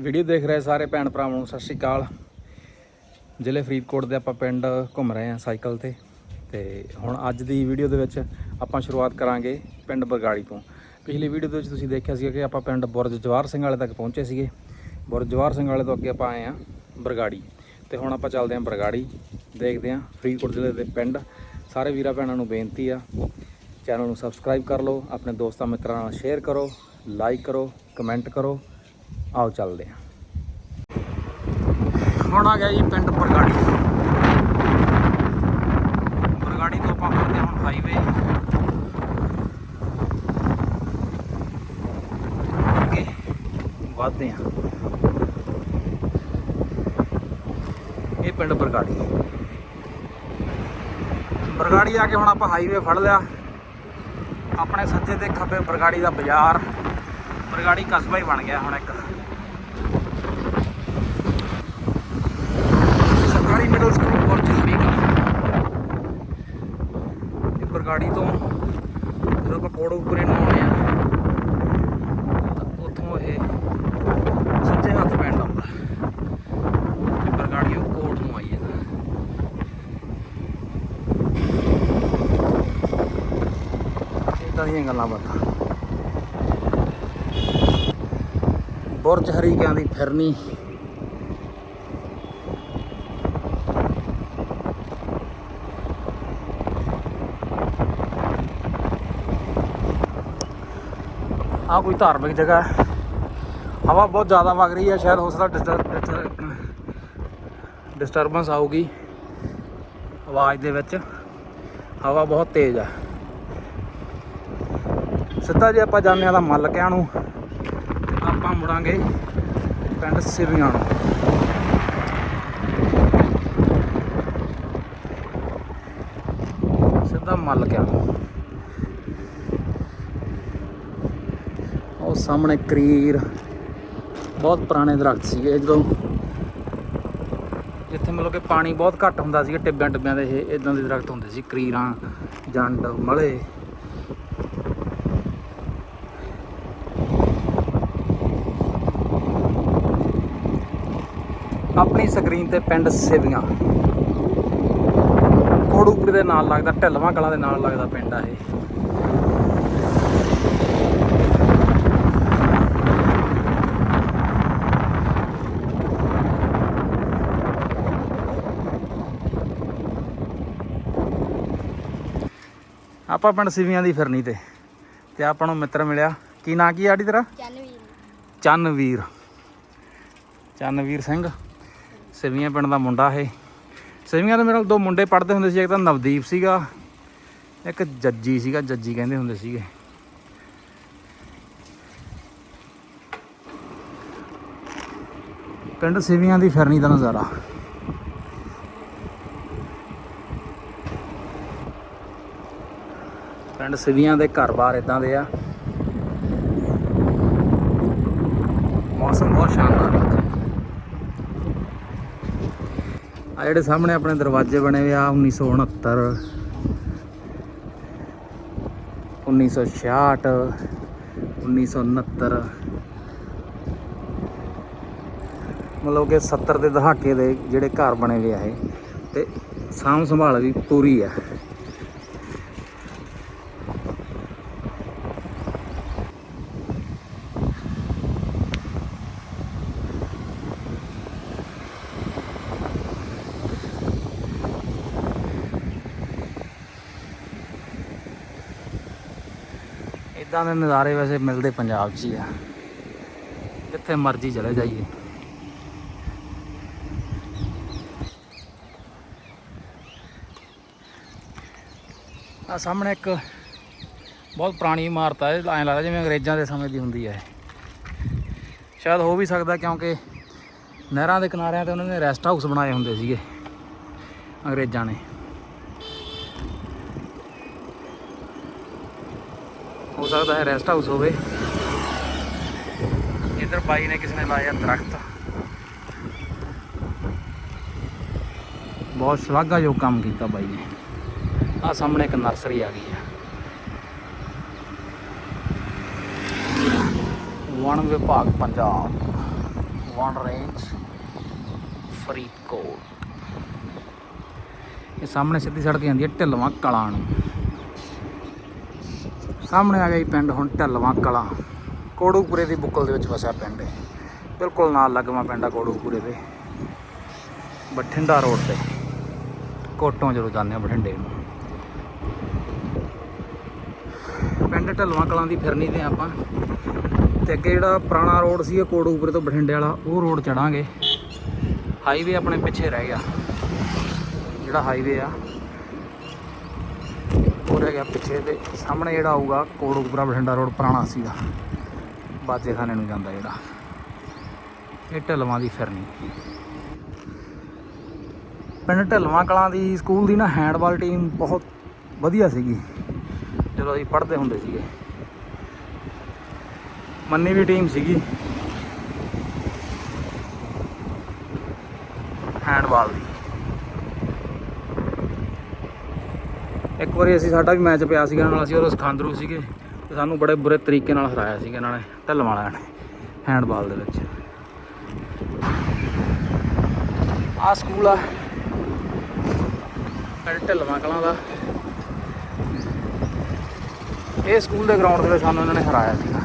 Video ਦੇਖ ਰਹੇ ਸਾਰੇ ਭੈਣ ਭਰਾਵਾਂ ਨੂੰ, ਸਤਿ ਸ਼੍ਰੀ ਅਕਾਲ। ਜ਼ਿਲ੍ਹੇ ਫਰੀਦਕੋਟ ਦੇ ਆਪਾਂ ਪਿੰਡ ਘੁੰਮ ਰਹੇ ਹਾਂ ਸਾਈਕਲ ਤੇ। ਤੇ ਹੁਣ ਅੱਜ ਦੀ ਵੀਡੀਓ ਦੇ ਵਿੱਚ ਆਪਾਂ ਸ਼ੁਰੂਆਤ ਕਰਾਂਗੇ ਪਿੰਡ ਬਰਗਾੜੀ ਤੋਂ। ਪਿਛਲੀ ਵੀਡੀਓ ਦੇ ਵਿੱਚ ਤੁਸੀਂ ਦੇਖਿਆ ਸੀ ਕਿ ਆਪਾਂ ਪਿੰਡ ਬੁਰਜ ਜਵਾਹਰ ਸਿੰਘ ਵਾਲੇ ਤੱਕ ਪਹੁੰਚੇ ਸੀਗੇ। ਬੁਰਜ ਜਵਾਹਰ ਸਿੰਘ ਵਾਲੇ ਤੋਂ ਅੱਗੇ ਆਪਾਂ ਆਏ ਹਾਂ ਬਰਗਾੜੀ। ਤੇ ਹੁਣ ਆਪਾਂ ਚੱਲਦੇ ਹਾਂ ਬਰਗਾੜੀ। ਦੇਖਦੇ ਹਾਂ ਫਰੀਦਕੋਟ ਜ਼ਿਲ੍ਹੇ ਦੇ ਪਿੰਡ। ਸਾਰੇ ਵੀਰਾਂ ਭੈਣਾਂ ਨੂੰ ਬੇਨਤੀ ਆ, ਚੈਨਲ ਨੂੰ ਸਬਸਕ੍ਰਾਈਬ ਕਰ ਲਓ, ਆਪਣੇ ਦੋਸਤਾਂ ਮਿੱਤਰਾਂ ਨਾਲ ਸ਼ੇਅਰ ਕਰੋ, ਲਾਈਕ ਕਰੋ, ਕਮੈਂਟ ਕਰੋ। ਆਓ ਚੱਲਦੇ ਹਾਂ। ਹੁਣ ਆ ਗਿਆ ਜੀ ਪਿੰਡ ਬਰਗਾੜੀ। ਬਰਗਾੜੀ ਤੋਂ ਆਪਾਂ ਫੜਦੇ ਹੁਣ ਹਾਈਵੇ ਅੱਗੇ ਵਧਦੇ ਹਾਂ। ਇਹ ਪਿੰਡ ਬਰਗਾੜੀ। ਬਰਗਾੜੀ ਆ ਕੇ ਹੁਣ ਆਪਾਂ ਹਾਈਵੇ ਫੜ ਲਿਆ। ਆਪਣੇ ਸੱਜੇ ਤੇ ਖੱਬੇ ਬਰਗਾੜੀ ਦਾ ਬਾਜ਼ਾਰ। ਬਰਗਾੜੀ ਕਸਬਾ ਹੀ ਬਣ ਗਿਆ ਹੁਣ ਇੱਕ ਸਰਕਾਰੀ ਮਿਡਲ ਸਕੂਲ ਬੁਰਜ ਹਰੀਕਾ ਇਹ ਬਰਗਾੜੀ ਤੋਂ ਜਦੋਂ ਆਪਾਂ ਕੋੜੂਪੁਰੇ ਨੂੰ ਆਉਣੇ ਆ ਤਾਂ ਉੱਥੋਂ ਇਹ ਸੱਜੇ ਹੱਥ ਪੈਂਦਾ ਹੁੰਦਾ ਇਹ ਬਰਗਾੜੀ ਉਹ ਕੋਟ ਨੂੰ ਆਈ ਜਾਂਦਾ। ਇਦਾਂ ਦੀਆਂ ਗੱਲਾਂ ਬਾਤਾਂ। ਬੁਰਜ ਹਰੀਕਿਆਂ ਦੀ ਫਿਰਨੀ ਆ ਕੋਈ ਧਾਰਮਿਕ ਜਗ੍ਹਾ ਹੈ। ਹਵਾ ਬਹੁਤ ਜ਼ਿਆਦਾ ਵਗ ਰਹੀ ਹੈ, ਸ਼ਾਇਦ ਹੋ ਸਕਦਾ ਡਿਸਟਰਬੈਂਸ ਆਊਗੀ ਆਵਾਜ਼ ਦੇ ਵਿੱਚ। ਹਵਾ ਬਹੁਤ ਤੇਜ਼ ਹੈ। ਸਿੱਧਾ ਜੇ ਆਪਾਂ ਜਾਂਦੇ ਆ ਤਾਂ ਮੱਲਕਿਆਂ ਨੂੰ। ਆਪਾਂ ਮੁੜਾਂਗੇ ਪਿੰਡ ਸਿਵੀਆਂ ਨੂੰ। ਸਿੱਧਾ ਮੱਲਕਿਆਂ ਨੂੰ। ਸਾਹਮਣੇ ਕਰੀਰ। ਬਹੁਤ ਪੁਰਾਣੇ ਦਰਖਤ ਸੀਗੇ ਜਦੋਂ ਜਿੱਥੇ ਮਤਲਬ ਕਿ ਪਾਣੀ ਬਹੁਤ ਘੱਟ ਹੁੰਦਾ ਸੀਗਾ, ਟਿੱਬਿਆਂ ਟਿੱਬਿਆਂ ਦੇ ਇਹ ਇਦਾਂ ਦੇ ਦਰਖਤ ਹੁੰਦੇ ਸੀ, ਕਰੀਰਾਂ, ਜੰਡ, ਮਲੇ। ਆਪਣੀ ਸਕਰੀਨ ਤੇ ਪਿੰਡ ਸਿਵੀਆਂ। ਕੋੜੂਪੁਰ ਦੇ ਨਾਲ ਲੱਗਦਾ, ਢਿਲਵਾਂ ਕਲਾਂ ਦੇ ਨਾਲ ਲੱਗਦਾ ਪਿੰਡ ਆ ਇਹ। ਆਪਾਂ ਪਿੰਡ ਸਿਵੀਆਂ ਦੀ ਫਿਰਨੀ ਤੇ। ਤੇ ਆਪਾਂ ਨੂੰ ਮਿੱਤਰ ਮਿਲਿਆ। ਕੀ ਨਾਂ ਕੀ ਆੜੀ ਤੇਰਾ? ਚੰਨਵੀਰ। ਚੰਨਵੀਰ। ਚੰਨਵੀਰ ਸਿੰਘ। ਸਿਵੀਆਂ ਪਿੰਡ ਦਾ ਮੁੰਡਾ ਇਹ। ਸਿਵੀਆਂ ਦੇ ਮੇਰੇ ਨਾਲ ਦੋ ਮੁੰਡੇ ਪੜ੍ਹਦੇ ਹੁੰਦੇ ਸੀ। ਇੱਕ ਤਾਂ ਨਵਦੀਪ ਸੀਗਾ ਇੱਕ ਜੱਜੀ ਸੀਗਾ। ਜੱਜੀ ਕਹਿੰਦੇ ਹੁੰਦੇ ਸੀਗੇ। ਪਿੰਡ ਸਿਵੀਆਂ ਦੀ ਫਿਰਨੀ ਦਾ ਨਜ਼ਾਰਾ। ਪਿੰਡ ਸਿਵੀਆਂ ਦੇ ਘਰ-ਬਾਰ ਇਦਾਂ ਦੇ ਆ। ਮੌਸਮ ਬਹੁਤ ਸ਼ਾਨਦਾਰ ਹੈ ਆ ਜਿਹੜੇ ਸਾਹਮਣੇ ਆਪਣੇ ਦਰਵਾਜ਼ੇ ਬਣੇ ਹੋਏ ਆ 1969 1966 1969 ਮਤਲਬ ਕਿ 70 ਦੇ ਦਹਾਕੇ ਦੇ ਜਿਹੜੇ ਘਰ ਬਣੇ ਹੋਏ ਆ ਇਹ, ਤੇ ਸਾਂਭ ਸੰਭਾਲ ਵੀ ਪੂਰੀ ਆ। ਇਦਾਂ ਦੇ ਨਜ਼ਾਰੇ ਵੈਸੇ ਮਿਲਦੇ ਪੰਜਾਬ 'ਚ ਹੀ ਆ। ਜਿੱਥੇ ਮਰਜ਼ੀ ਚਲੇ ਜਾਈਏ। ਆ ਸਾਹਮਣੇ ਇੱਕ ਬਹੁਤ ਪੁਰਾਣੀ ਇਮਾਰਤ ਹੈ ਐਂ ਲੱਗਦਾ ਜਿਵੇਂ ਅੰਗਰੇਜ਼ਾਂ ਦੇ ਸਮੇਂ ਦੀ ਹੁੰਦੀ ਹੈ ਸ਼ਾਇਦ ਹੋ ਵੀ ਸਕਦਾ ਕਿਉਂਕਿ ਨਹਿਰਾਂ ਦੇ ਕਿਨਾਰਿਆਂ ਤੇ ਉਹਨਾਂ ਨੇ ਰੈਸਟ ਹਾਊਸ ਬਣਾਏ ਹੁੰਦੇ ਸੀਗੇ, ਅੰਗਰੇਜ਼ਾਂ ਨੇ। ਸਕਦਾ ਹੈ ਰੈਸਟ ਹਾਊਸ ਹੋਵੇ। ਇੱਧਰ ਬਾਈ ਨੇ ਕਿਸੇ ਨੇ ਲਾਇਆ ਦਰਖਤ। ਬਹੁਤ ਸ਼ਲਾਘਾਯੋਗ ਕੰਮ ਕੀਤਾ ਬਾਈ ਨੇ। ਆ ਸਾਹਮਣੇ ਇੱਕ ਨਰਸਰੀ ਆ ਗਈ ਹੈ। ਵਣ ਵਿਭਾਗ ਪੰਜਾਬ। One range Faridkot. ਇਹ ਸਾਹਮਣੇ ਸਿੱਧੀ ਸੜਕ ਜਾਂਦੀ ਹੈ ਢਿਲਵਾਂ ਕਲਾਂ ਨੂੰ। ਸਾਹਮਣੇ ਆ ਗਿਆ ਜੀ ਪਿੰਡ ਹੁਣ ਢਿਲਵਾਂ ਕਲਾਂ। ਕੋੜੂਪੁਰੇ ਦੀ ਬੁੱਕਲ ਦੇ ਵਿੱਚ ਵਸਿਆ ਪਿੰਡ ਹੈ ਬਿਲਕੁਲ ਨਾਲ ਲੱਗਵਾ ਪਿੰਡ ਆ ਕੋੜੂਪੁਰੇ ਦੇ। ਬਠਿੰਡਾ ਰੋਡ ਤੇ। ਕੋਟੋਂ ਜਦੋਂ ਜਾਂਦੇ ਆ ਬਠਿੰਡੇ ਨੂੰ। ਪਿੰਡ ਢਲਵਾਂ ਕਲਾਂ ਦੀ ਫਿਰਨੀ ਤੇ ਆਪਾਂ। ਤੇ ਅੱਗੇ ਜਿਹੜਾ ਪੁਰਾਣਾ ਰੋਡ ਸੀ ਕੋੜੂਪੁਰੇ ਤੋਂ ਬਠਿੰਡੇ ਵਾਲਾ, ਉਹ ਰੋਡ ਚੜਾਂਗੇ। ਹਾਈਵੇ ਆਪਣੇ ਪਿੱਛੇ ਰਹਿ ਗਿਆ। ਜਿਹੜਾ ਹਾਈਵੇ ਆ ਉਹ ਰਹਿ ਗਿਆ ਪਿੱਛੇ ਤੇ ਸਾਹਮਣੇ ਜਿਹੜਾ ਆਊਗਾ ਕੋੜੂਪੁਰਾ ਬਠਿੰਡਾ ਰੋਡ ਪੁਰਾਣਾ ਸੀਗਾ। ਬਾਜੇਖਾਨੇ ਨੂੰ ਜਾਂਦਾ ਜਿਹੜਾ। ਇਹ ਢਲਵਾਂ ਦੀ ਫਿਰਨੀ। ਪਿੰਡ ਢਲਵਾਂ ਕਲਾਂ ਦੀ ਸਕੂਲ ਦੀ ਨਾ ਹੈਂਡਬਾਲ ਟੀਮ ਬਹੁਤ ਵਧੀਆ ਸੀਗੀ। ਜਦੋਂ ਅਸੀਂ ਪੜ੍ਹਦੇ ਹੁੰਦੇ ਸੀਗੇ। ਮੰਨੀ ਵੀ ਟੀਮ ਸੀਗੀ। ਹੈਂਡਬਾਲ ਦੀ। ਇੱਕ ਵਾਰੀ ਅਸੀਂ ਸਾਡਾ ਵੀ ਮੈਚ ਪਿਆ ਸੀਗਾ ਨਾਲ, ਅਸੀਂ ਉਦੋਂ ਸਖਾਂਦਰੂ ਸੀਗੇ ਤੇ ਸਾਨੂੰ ਬੜੇ ਬੁਰੇ ਤਰੀਕੇ ਨਾਲ ਹਰਾਇਆ ਸੀਗਾ ਇਹਨਾਂ ਨੇ ਢਲਵਾਂ ਵਾਲਿਆਂ ਨੇ ਹੈਂਡਬਾਲ ਦੇ ਵਿੱਚ। ਆ ਸਕੂਲ ਆ। ਪਿੰਡ ਕਲਾਂ ਦਾ। ਇਹ ਸਕੂਲ ਦੇ ਗਰਾਊਂਡ ਦੇ ਵਿੱਚ ਸਾਨੂੰ ਇਹਨਾਂ ਨੇ ਹਰਾਇਆ ਸੀਗਾ।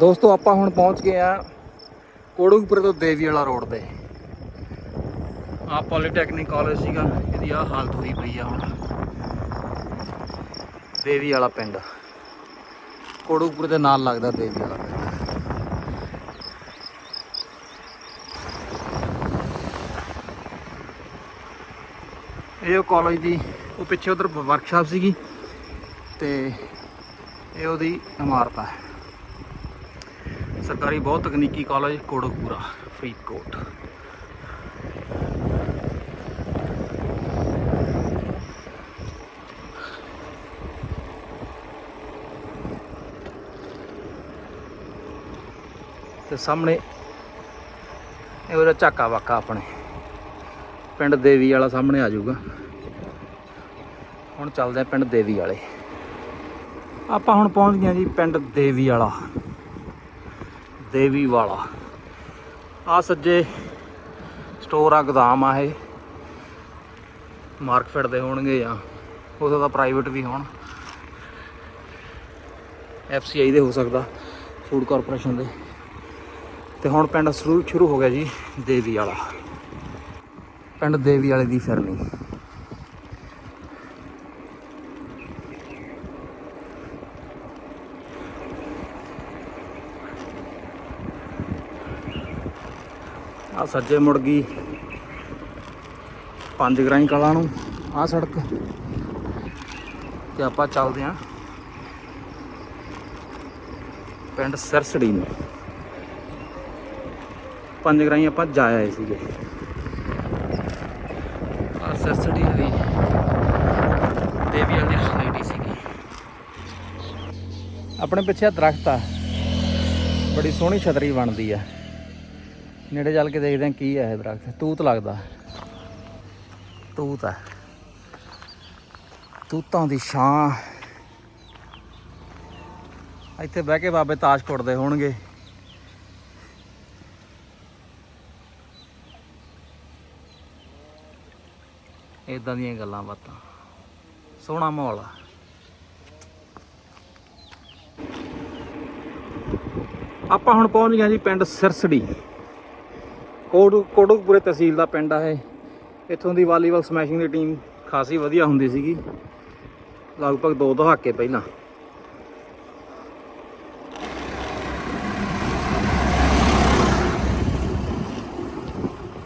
ਦੋਸਤੋ, ਆਪਾਂ ਹੁਣ ਪਹੁੰਚ ਗਏ ਆ ਕੋੜੂਪੁਰ ਤੋਂ ਦੇਵੀ ਵਾਲਾ ਰੋਡ ਤੇ। ਆ ਪੋਲੀਟੈਕਨਿਕ ਕਾਲਜ ਸੀਗਾ, ਇਹਦੀ ਆ ਹਾਲਤ ਹੋਈ ਪਈ ਆ ਹੁਣ। ਦੇਵੀ ਵਾਲਾ ਪਿੰਡ। ਕੋੜੂਪੁਰ ਦੇ ਨਾਲ ਲੱਗਦਾ ਦੇਵੀ ਵਾਲਾ ਪਿੰਡ। ਇਹ ਉਹ ਕਾਲਜ ਦੀ, ਉਹ ਪਿੱਛੇ ਉਧਰ ਵਰਕਸ਼ਾਪ ਸੀਗੀ ਤੇ ਇਹ ਉਹਦੀ ਇਮਾਰਤ ਹੈ ਸਰਕਾਰੀ ਬਹੁਤ ਤਕਨੀਕੀ ਕਾਲਜ ਕੋੜਕਪੂਰਾ ਫਰੀਦਕੋਟ। ਤੇ ਸਾਹਮਣੇ ਇਹ ਉਹਦਾ ਝਾਕਾ ਵਾਕਾ ਆਪਣੇ। ਪਿੰਡ ਦੇਵੀ ਵਾਲਾ ਸਾਹਮਣੇ ਆ ਜਾਊਗਾ। ਹੁਣ ਚੱਲਦੇ ਆ ਪਿੰਡ ਦੇਵੀ ਵਾਲੇ। ਆਪਾਂ ਹੁਣ ਪਹੁੰਚ ਗਏ ਜੀ ਪਿੰਡ ਦੇਵੀ ਵਾਲਾ। ਦੇਵੀ ਵਾਲਾ। ਆ ਸੱਜੇ ਸਟੋਰ ਆ, ਗੋਦਾਮ ਆ ਇਹ। ਮਾਰਕਫੈਟ ਦੇ ਹੋਣਗੇ ਜਾਂ ਹੋ ਸਕਦਾ ਪ੍ਰਾਈਵੇਟ ਵੀ ਹੋਣ। ਐਫਸੀਆਈ ਦੇ ਹੋ ਸਕਦਾ ਫੂਡ ਕਾਰਪੋਰੇਸ਼ਨ ਦੇ। ਤੇ ਹੁਣ ਪਿੰਡ ਸ਼ੁਰੂ ਸ਼ੁਰੂ ਹੋ ਗਿਆ ਜੀ ਦੇਵੀ ਵਾਲਾ। ਪਿੰਡ ਦੇਵੀ ਵਾਲੇ ਦੀ ਫਿਰਨੀ। ਆ ਸੱਜੇ ਮੁੜ ਗਈ ਪੰਜ ਗਰਾਈ ਕਲਾ ਨੂੰ ਆ ਸੜਕ। ਤੇ ਆਪਾਂ ਚੱਲਦੇ ਆਂ ਪਿੰਡ ਸਰਸੜੀ ਨੂੰ। ਪੰਜ ਗਰਾਈ ਆਪਾਂ ਜਾ ਆਏ ਸੀਗੇ। ਆ ਸਰਸੜੀ ਦੀ ਦੇਵੀ ਵਾਲੀ ਸੁਸਾਇਟੀ ਸੀਗੀ। ਆਪਣੇ ਪਿੱਛੇ ਦਰਖਤ ਆ। ਬੜੀ ਸੋਹਣੀ ਛਤਰੀ ਬਣਦੀ ਆ। ਨੇੜੇ ਚੱਲ ਕੇ ਦੇਖਦੇ ਆ ਕੀ ਹੈ ਇਹ ਦਰਖਤ। ਤੂਤ ਲੱਗਦਾ। ਤੂਤ ਆ। ਤੂਤਾਂ ਦੀ ਛਾਂ। ਇੱਥੇ ਬਹਿ ਕੇ ਬਾਬੇ ਤਾਸ਼ ਕੁੱਟਦੇ ਹੋਣਗੇ। ਇਦਾਂ ਦੀਆਂ ਗੱਲਾਂ ਬਾਤਾਂ। ਸੋਹਣਾ ਮਾਹੌਲ ਆ। ਆਪਾਂ ਹੁਣ ਪਹੁੰਚ ਗਏ ਜੀ ਪਿੰਡ ਸਿਰਸੜੀ। ਕੋੜੂ ਕੋੜੂਪੁਰੇ ਤਹਿਸੀਲ ਦਾ ਪਿੰਡ ਆ ਇਹ। ਇੱਥੋਂ ਦੀ ਵਾਲੀਬਾਲ ਸਮੈਸ਼ਿੰਗ ਦੀ ਟੀਮ ਖਾਸੀ ਵਧੀਆ ਹੁੰਦੀ ਸੀਗੀ। ਲਗਭਗ ਦੋ ਦਹਾਕੇ ਪਹਿਲਾਂ।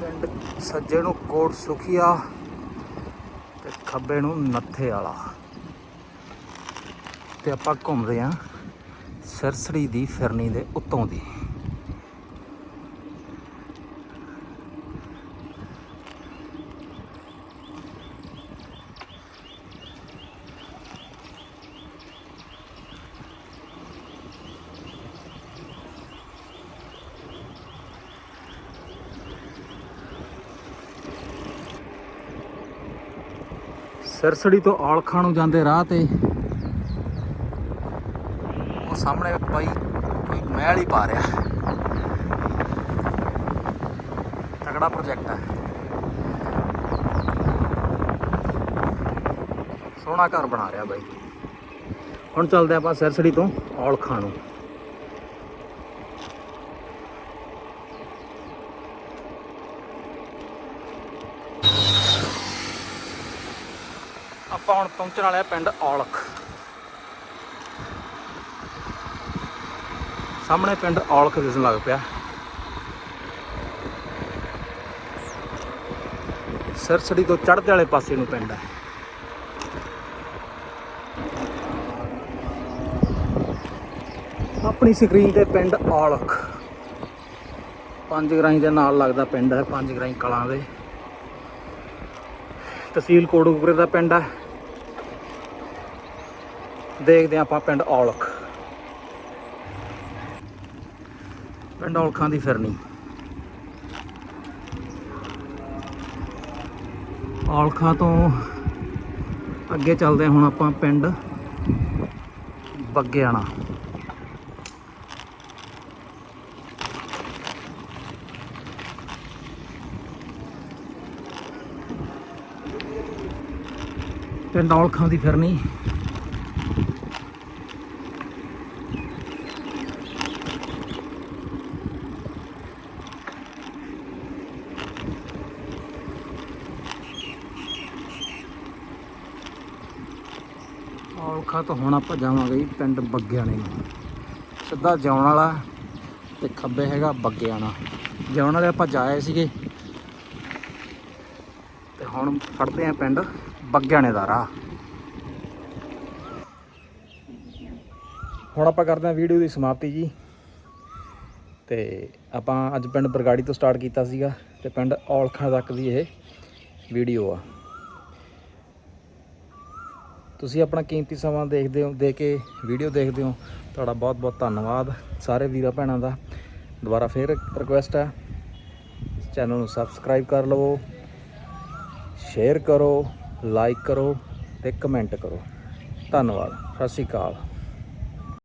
ਪਿੰਡ ਸੱਜੇ ਨੂੰ ਕੋਟ ਸੁਖੀਆ। ਤੇ ਖੱਬੇ ਨੂੰ ਨੱਥੇ ਵਾਲਾ। ਤੇ ਆਪਾਂ ਘੁੰਮਦੇ ਆਂ ਸਰਸੜੀ ਦੀ ਫਿਰਨੀ ਦੇ ਉੱਤੋਂ ਦੀ। ਸਰਸੜੀ ਤੋਂ ਔਲਖਾਂ ਨੂੰ ਜਾਂਦੇ ਰਾਹ ਤੇ। ਉਹ ਸਾਹਮਣੇ ਬਾਈ ਕੋਈ ਮਹਿਲ ਹੀ ਪਾ ਰਿਹਾ। ਤਗੜਾ ਪ੍ਰੋਜੈਕਟ ਹੈ ਸੋਹਣਾ ਘਰ ਬਣਾ ਰਿਹਾ ਬਾਈ। ਹੁਣ ਚੱਲਦੇ ਆਪਾਂ ਸਿਰਸੜੀ ਤੋਂ ਔਲਖਾਂ ਨੂੰ। ਆਪਾਂ ਹੁਣ ਪਹੁੰਚਣ ਵਾਲੇ ਆ ਪਿੰਡ ਔਲਖ। ਸਾਹਮਣੇ ਪਿੰਡ ਔਲਖ ਦਿਸਣ ਲੱਗ ਪਿਆ। ਸਿਰਸੜੀ ਤੋਂ ਚੜ੍ਹਦੇ ਵਾਲੇ ਪਾਸੇ ਨੂੰ ਪਿੰਡ ਹੈ। ਆਪਣੀ ਸਕਰੀਨ ਤੇ ਪਿੰਡ ਔਲਖ। ਪੰਜ ਗਰਾਈ ਦੇ ਨਾਲ ਲੱਗਦਾ ਪਿੰਡ ਹੈ, ਪੰਜ ਗਰਾਈ ਕਲਾਂ ਦੇ। ਤਹਿਸੀਲ ਕੋਟਕਪੂਰੇ ਦਾ ਪਿੰਡ ਹੈ। ਦੇਖਦੇ ਹਾਂ ਆਪਾਂ ਪਿੰਡ ਔਲਖ। ਪਿੰਡ ਔਲਖਾਂ ਦੀ ਫਿਰਨੀ। ਔਲਖਾਂ ਤੋਂ ਅੱਗੇ ਚੱਲਦੇ ਹਾਂ ਹੁਣ ਆਪਾਂ ਪਿੰਡ ਬੱਗਿਆਣਾ। ਪਿੰਡ ਔਲਖਾਂ ਦੀ ਫਿਰਨੀ। ਔਲਖਾ ਤੋਂ ਹੁਣ ਆਪਾਂ ਜਾਵਾਂਗੇ ਜੀ ਪਿੰਡ ਬੱਗਿਆਣੇ ਨੂੰ। ਸਿੱਧਾ ਜਾਉਣ ਵਾਲਾ ਤੇ ਖੱਬੇ ਹੈਗਾ ਬੱਗਿਆਣਾ। ਜਾਉਣ ਵਾਲੇ ਆਪਾਂ ਜਾਏ ਸੀਗੇ। ਤੇ ਹੁਣ ਫੜਦੇ ਆ ਪਿੰਡ ਬੱਗਿਆਣੇ ਦਾ ਰਾਹ। ਹੁਣ ਆਪਾਂ ਕਰਦੇ ਆ ਵੀਡੀਓ ਦੀ ਸਮਾਪਤੀ ਜੀ। ਤੇ ਆਪਾਂ ਅੱਜ ਪਿੰਡ ਬਰਗਾੜੀ ਤੋਂ ਸਟਾਰਟ ਕੀਤਾ ਸੀਗਾ ਤੇ ਪਿੰਡ ਔਲਖਾਂ ਤੱਕ ਦੀ ਇਹ ਵੀਡੀਓ ਆ। ਤੁਸੀਂ ਆਪਣਾ ਕੀਮਤੀ ਸਮਾਂ ਦੇਖਦੇ ਹੋ ਦੇ ਕੇ ਵੀਡੀਓ ਦੇਖਦੇ ਹੋ, ਤੁਹਾਡਾ ਬਹੁਤ ਬਹੁਤ ਧੰਨਵਾਦ। ਸਾਰੇ ਵੀਰਾਂ ਭੈਣਾਂ ਦਾ ਦੁਬਾਰਾ ਫੇਰ ਰਿਕੁਐਸਟ ਹੈ। ਚੈਨਲ ਨੂੰ ਸਬਸਕ੍ਰਾਈਬ ਕਰ ਲਵੋ ਸ਼ੇਅਰ ਕਰੋ ਲਾਈਕ ਕਰੋ ਤੇ ਕਮੈਂਟ ਕਰੋ। ਧੰਨਵਾਦ, ਸਤਿ ਸ਼੍ਰੀ ਅਕਾਲ।